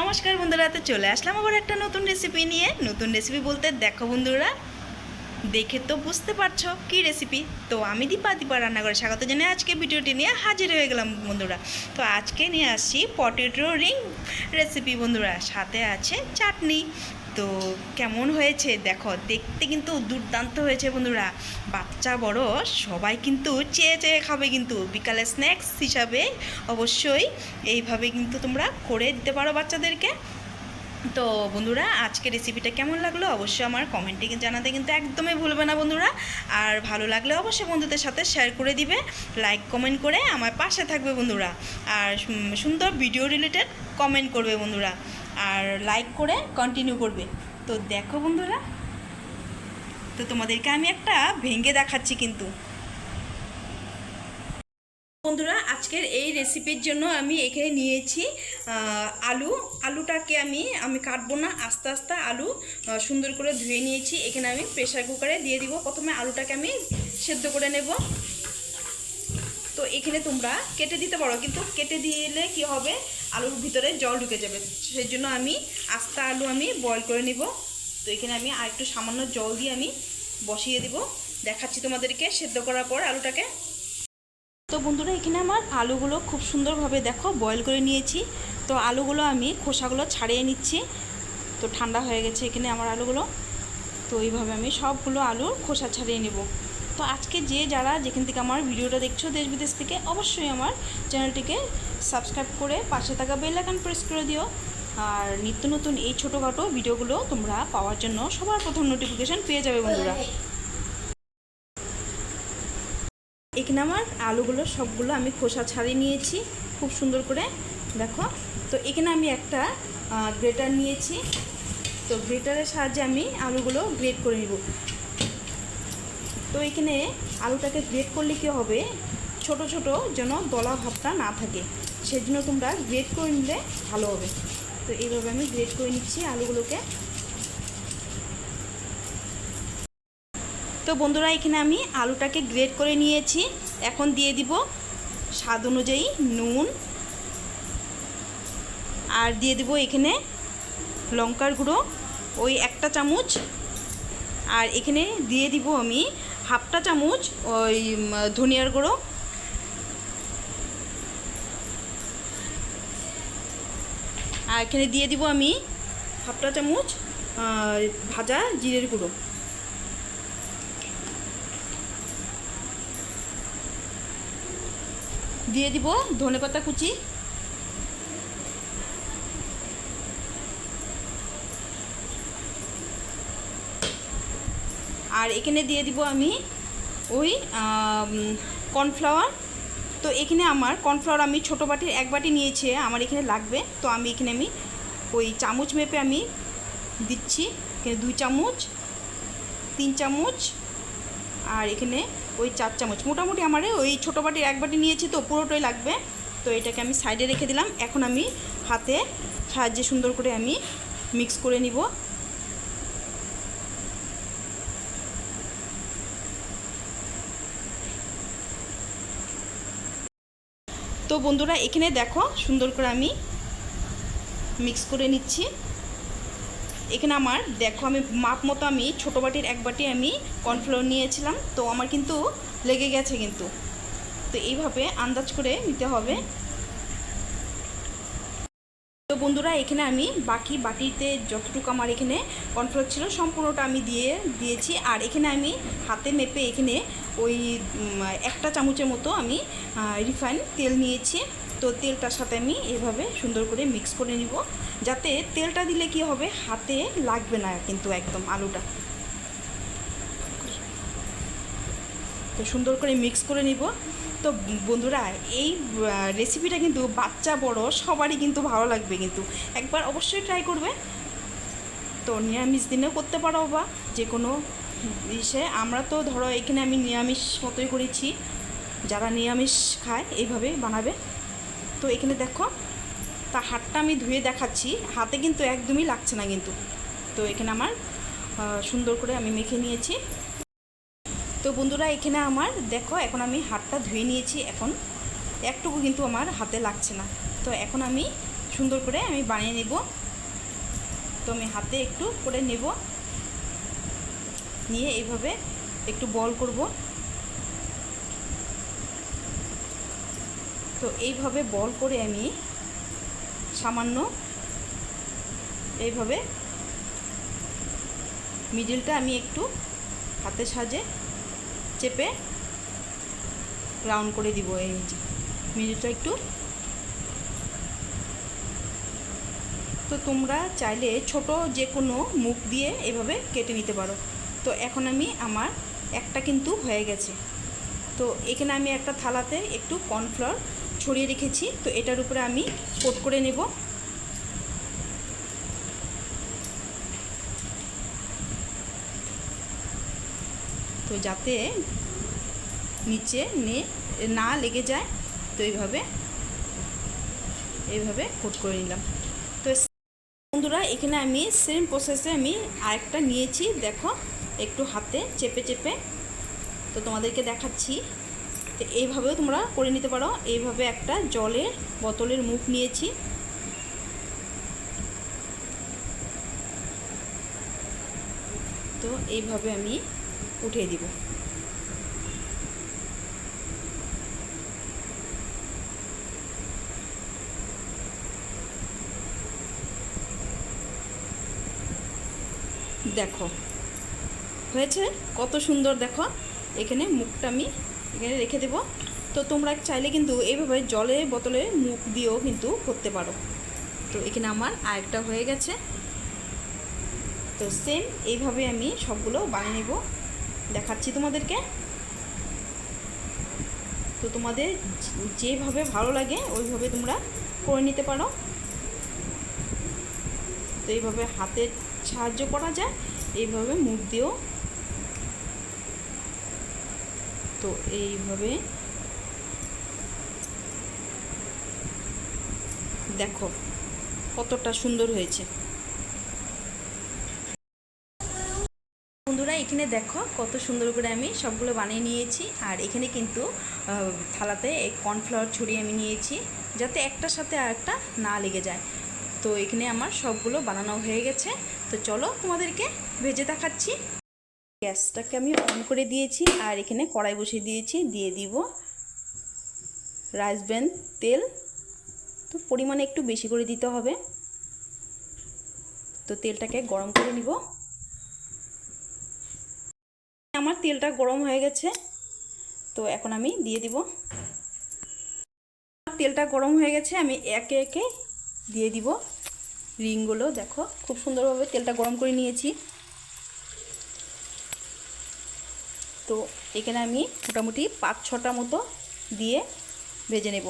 নমস্কার বন্ধুরা, তো চলে আসলাম আবার একটা নতুন রেসিপি নিয়ে। নতুন রেসিপি বলতে দেখো বন্ধুরা, দেখে তো বুঝতে পারছ কি রেসিপি তো আমি দীপা দীপা রান্না করে স্বাগত জানিয়ে আজকে ভিডিওটি নিয়ে হাজির হয়ে গেলাম বন্ধুরা। তো আজকে নিয়ে আসছি পটেটো রিং রেসিপি বন্ধুরা, সাথে আছে চাটনি। তো কেমন হয়েছে? দেখো, দেখতে কিন্তু দুর্দান্ত হয়েছে বন্ধুরা। বাচ্চা বড়, সবাই কিন্তু চেয়ে চেয়ে খাবে কিন্তু। বিকালে স্ন্যাক্স হিসাবে অবশ্যই এইভাবে কিন্তু তোমরা করে দিতে পারো বাচ্চাদেরকে। তো বন্ধুরা আজকে রেসিপিটা কেমন লাগল অবশ্যই আমার কমেন্টে জানাতে কিন্তু একদমই ভুলবে না বন্ধুরা। আর ভালো লাগলে অবশ্যই বন্ধুদের সাথে শেয়ার করে দিবে লাইক কমেন্ট করে আমার পাশে থাকবে বন্ধুরা। আর সুন্দর ভিডিও রিলেটেড কমেন্ট করবে বন্ধুরা। আর লাইক করে কন্টিনিউ করবে। তো দেখো বন্ধুরা, তো তোমাদেরকে আমি একটা ভেঙে দেখাচ্ছি কিন্তু। বন্ধুরা, আজকের এই রেসিপির জন্য আমি এখানে নিয়েছি আলু। আলুটাকে আমি আমি কাটবো না, আস্তে আস্তে আলু সুন্দর করে ধুয়ে নিয়েছি। এখানে আমি প্রেশার কুকারে দিয়ে দিব। প্রথমে আলুটাকে আমি সেদ্ধ করে নেব। তো এখানে তোমরা কেটে দিতে পারো, কিন্তু কেটে দিলে কি হবে? আলুর ভিতরে জল ঢুকে যাবে। সেই জন্য আমি আস্তে আলু আমি বয়ল করে নিব। তো এখানে আমি আর একটু সামান্য জল দিয়ে আমি বসিয়ে দিব। দেখাচ্ছি তোমাদেরকে সেদ্ধ করার পর আলুটাকে। তো বন্ধুরা, এখানে আমার আলুগুলো খুব সুন্দরভাবে দেখো বয়েল করে নিয়েছি। তো আলুগুলো আমি খোসাগুলো ছাড়িয়ে নিচ্ছি। তো ঠান্ডা হয়ে গেছে এখানে আমার আলুগুলো। তো এইভাবে আমি সবগুলো আলুর খোসা ছাড়িয়ে নেব। তো আজকে যে যারা যেখান থেকে আমার ভিডিওটা দেখছ দেশ বিদেশ থেকে, অবশ্যই আমার চ্যানেলটিকে সাবস্ক্রাইব করে পাশে থাকা বেল আইকন প্রেস করে দিও। আর নিত্য নতুন এই ছোটোখাটো ভিডিওগুলো তোমরা পাওয়ার জন্য সবার প্রথম নোটিফিকেশান পেয়ে যাবে বন্ধুরা। এখানে আমার? আলুগুলো সবগুলো আমি খোসা ছাড়িয়ে নিয়েছি, খুব সুন্দর করে। দেখো, তো এখানে আমি একটা গ্রেটার নিয়েছি। তো গ্রেটারের সাহায্যে আমি আলুগুলো গ্রেট করে নিব। তো এখানে আলুটাকে গ্রেট করলে কী হবে? ছোট ছোট যেন দলা ভাবটা না থাকে। সেজন্য তোমরা গ্রেট করে নিলে ভালো হবে। তো এইভাবে আমি গ্রেট করে নিচ্ছি আলুগুলোকে। তো বন্ধুরা, এখানে আমি আলুটাকে গ্রেট করে নিয়েছি। এখন দিয়ে দিব স্বাদ অনুযায়ী নুন। আর দিয়ে দিব এখানে লঙ্কার গুঁড়ো, ওই একটা চামচ। আর এখানে দিয়ে দিব আমি হাফটা চামচ ওই ধনিয়ার গুঁড়ো। আর এখানে দিয়ে দিব আমি হাফটা চামচ ভাজা জিরের গুঁড়ো। দিয়ে দিব ধনেপাতা কুচি। আর এখানে দিয়ে দিব আমি ওই কর্নফ্লাওয়ার। তো এখানে আমার কর্নফ্লাওয়ার আমি ছোটো বাটির এক বাটি নিয়েছি, আমার এখানে লাগবে। তো আমি এখানে আমি ওই চামচ মেপে আমি দিচ্ছি। এখানে দুই চামচ, তিন চামচ, আর এখানে ওই চার চামচ। মোটামুটি আমার ওই ছোটো বাটির এক বাটি নিয়েছি তো, পুরোটাই লাগবে। তো এটাকে আমি সাইডে রেখে দিলাম। এখন আমি হাতে সাহায্যে সুন্দর করে আমি মিক্স করে নিব। তো বন্ধুরা, এখানে দেখো সুন্দর করে আমি মিক্স করে নিচ্ছি। এখানে আমার, দেখো আমি মাপ মতো আমি, ছোটো বাটির এক বাটি আমি কর্নফ্লোর নিয়েছিলাম, তো আমার কিন্তু লেগে গেছে কিন্তু। তো এইভাবে আন্দাজ করে নিতে হবে। তো বন্ধুরা, এখানে আমি বাকি বাটিতে যতটুকু আমার এখানে কর্নফ্লোর ছিল, সম্পূর্ণটা আমি দিয়ে দিয়েছি। আর এখানে আমি হাতে মেপে এখানে ওই একটা চামচের মতো আমি রিফাইন তেল নিয়েছি। তো তেলটার সাথে আমি এভাবে সুন্দর করে মিক্স করে নিব। যাতে তেলটা দিলে কি হবে, হাতে লাগবে না কিন্তু একদম আলুটা। তো সুন্দর করে মিক্স করে নিব। তো বন্ধুরা, এই রেসিপিটা কিন্তু বাচ্চা বড়, সবারই কিন্তু ভালো লাগবে কিন্তু। একবার অবশ্যই ট্রাই করবে। তো নিরামিষ দিনেও করতে পারো বা যে কোনো ইসে আমরা তো ধরো এখানে আমি নিরামিষ মতোই করেছি। যারা নিরামিষ খায়, এইভাবে বানাবে। তো এখানে দেখো, তা হাতটা আমি ধুয়ে দেখাচ্ছি। হাতে কিন্তু একদমই লাগছে না কিন্তু। তো এখানে আমার সুন্দর করে আমি মেখে নিয়েছি। তো বন্ধুরা, এখানে আমার, দেখো, এখন আমি হাতটা ধুয়ে নিয়েছি। এখন একটুকু কিন্তু আমার হাতে লাগছে না। তো এখন আমি সুন্দর করে আমি বানিয়ে নেব। তো আমি হাতে একটু করে নেব। নিয়ে এইভাবে একটু বল করব। তো এইভাবে বল করে আমি সামান্য এইভাবে মিডিলটা আমি একটু হাতে সাজে চেপে রাউন্ড করে দিব এই যে মিডিলটা একটু। তো তোমরা চাইলে ছোট যে কোনো মুখ দিয়ে এভাবে কেটে নিতে পারো। তো এখন আমি আমার একটা কিন্তু হয়ে গেছে। তো এখানে আমি একটা থালাতে একটু কর্নফ্লাওয়ার ছড়িয়ে রেখেছি, তো এটার উপরে আমি কোট করে নেব। তো যাতে নিচে নে, না লেগে যায়, তো এইভাবে এইভাবে কোট করে নিলাম। তো বন্ধুরা, এখানে আমি সেম প্রসেসে আমি আরেকটা নিয়েছি। দেখো, একটু হাতে চেপে চেপে। তো তোমাদেরকে দেখাচ্ছি। তো এইভাবেও তোমরা করে নিতে পারো। এইভাবে একটা জলের বোতলের মুখ নিয়েছি। তো এইভাবে আমি উঠিয়ে দিব। দেখো, হয়েছে? কত সুন্দর দেখো। এখানে মুখটা আমি এখানে রেখে দেব। তো তোমরা চাইলে কিন্তু এইভাবে জলে বোতলে মুখ দিয়েও কিন্তু করতে পারো। তো এখানে আমার আরেকটা হয়ে গেছে। তো সেম এইভাবে আমি সবগুলো বানিয়ে নেব। দেখাচ্ছি তোমাদেরকে। তো তোমাদের যেভাবে ভালো লাগে ওইভাবে তোমরা করে নিতে পারো। তো এইভাবে হাতের সাহায্য করা যায়, এইভাবে মুখ দিয়েও তো এইভাবে। দেখো কতটা সুন্দর হয়েছে। বন্ধুরা, এখানে দেখো কত সুন্দর করে আমি সবগুলো বানিয়ে নিয়েছি। আর এখানে কিন্তু থালাতে এই কর্নফ্লাওয়ার ছড়িয়ে আমি নিয়েছি, যাতে একটার সাথে আর একটা না লেগে যায়। তো এখানে আমার সবগুলো বানানো হয়ে গেছে। তো চলো তোমাদেরকে ভেজে দেখাচ্ছি। গ্যাসটাকে আমি অন করে দিয়েছি আর এখানে কড়াই বসিয়ে দিয়েছি, দিয়ে দিব রাইস ব্যান তেল। তো পরিমাণে একটু বেশি করে দিতে হবে। তো তেলটাকে গরম করে নিব। আমার তেলটা গরম হয়ে গেছে, তো এখন আমি দিয়ে দিব। তেলটা গরম হয়ে গেছে, আমি একে একে দিয়ে দিব। রিংগুলো দেখো, খুব সুন্দরভাবে তেলটা গরম করে নিয়েছি। তো এখানে আমি মোটামুটি পাঁচ ছটা মতো দিয়ে ভেজে নেব।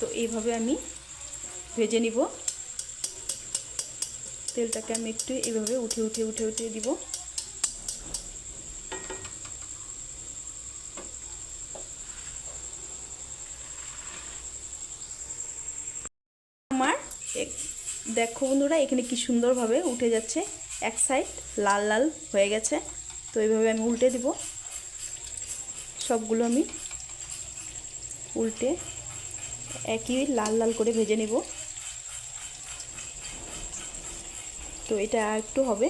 তো এইভাবে আমি ভেজে নিব। তেলটাকে আমি একটু এইভাবে উঠে উঠে উঠে উঠে দিব। আমার দেখো বন্ধুরা, এখানে কি সুন্দরভাবে উঠে যাচ্ছে। এক সাইড লাল লাল হয়ে গেছে। তো এইভাবে আমি উল্টে দিব। সবগুলো আমি উল্টে একই লাল লাল করে ভেজে নেব। তো এটা একটু হবে।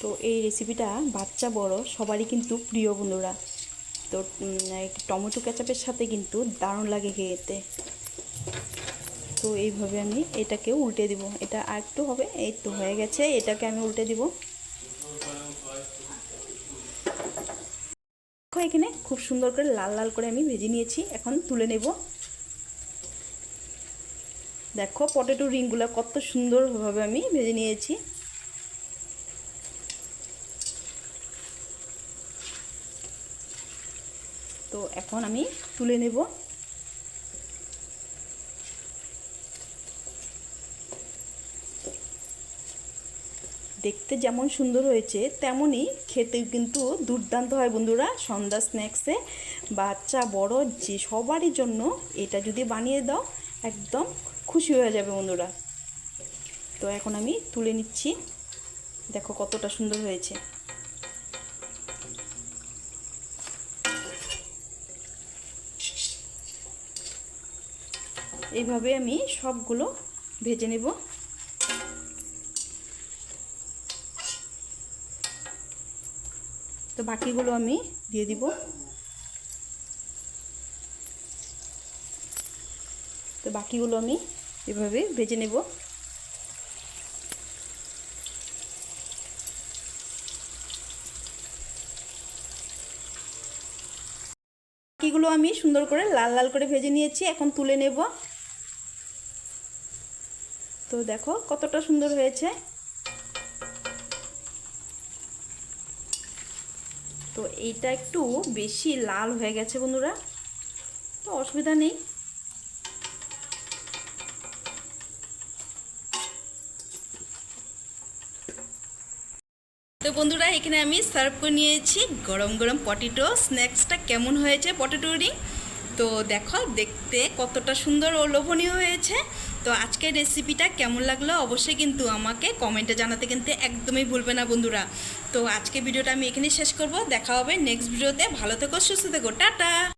তো এই রেসিপিটা বাচ্চা বড়, সবারই কিন্তু প্রিয় বন্ধুরা। তো একটু টমেটো কেচাপের সাথে কিন্তু দারুণ লাগে খেতে। তো এইভাবে আমি এটাকে উল্টে দিব। এটা আর একটু হবে, এই তো হয়ে গেছে, এটাকে আমি উল্টে দিব। এখানে খুব সুন্দর করে লাল লাল করে আমি ভেজে নিয়েছি, এখন তুলে নেব। দেখো, পটেটো রিংগুলো কত সুন্দরভাবে আমি ভেজে নিয়েছি। তো এখন আমি তুলে নেব। দেখতে যেমন সুন্দর হয়েছে, তেমনই খেতে কিন্তু দুর্দান্ত হয় বন্ধুরা সন্ধ্যা স্ন্যাক্সে বাচ্চা, বড়, যে সবারই জন্য এটা যদি বানিয়ে দাও, একদম খুশি হয়ে যাবে বন্ধুরা। তো এখন আমি তুলে নিচ্ছি। দেখো কতটা সুন্দর হয়েছে। এইভাবে আমি সবগুলো ভেজে নেব। তো বাকিগুলো আমি দিয়ে দিব। তো বাকিগুলো আমি এভাবে ভেজে নেব। বাকিগুলো আমি সুন্দর করে লাল লাল করে ভেজে নিয়েছি। এখন তুলে নেব। তো দেখো কতটা সুন্দর হয়েছে। তো এইটা একটু বেশি লাল হয়ে গেছে বন্ধুরা, তো অসুবিধা নেই। তো বন্ধুরা, এখানে আমি সার্ভ করে নিয়েছি গরম গরম পটেটো। স্ন্যাক্সটা কেমন হয়েছে পটেটো রিং? তো দেখো, দেখতে কতটা সুন্দর ও লোভনীয় হয়েছে। তো আজকের রেসিপিটা কেমন লাগল অবশ্যই কিন্তু আমাকে কমেন্টে জানাতে কিন্তু একদমই ভুলবে না বন্ধুরা। তো আজকে ভিডিওটা আমি এখানেই শেষ করব। দেখা হবে নেক্সট ভিডিওতে ভালো থেকো, সুস্থ থেকো। টাটা!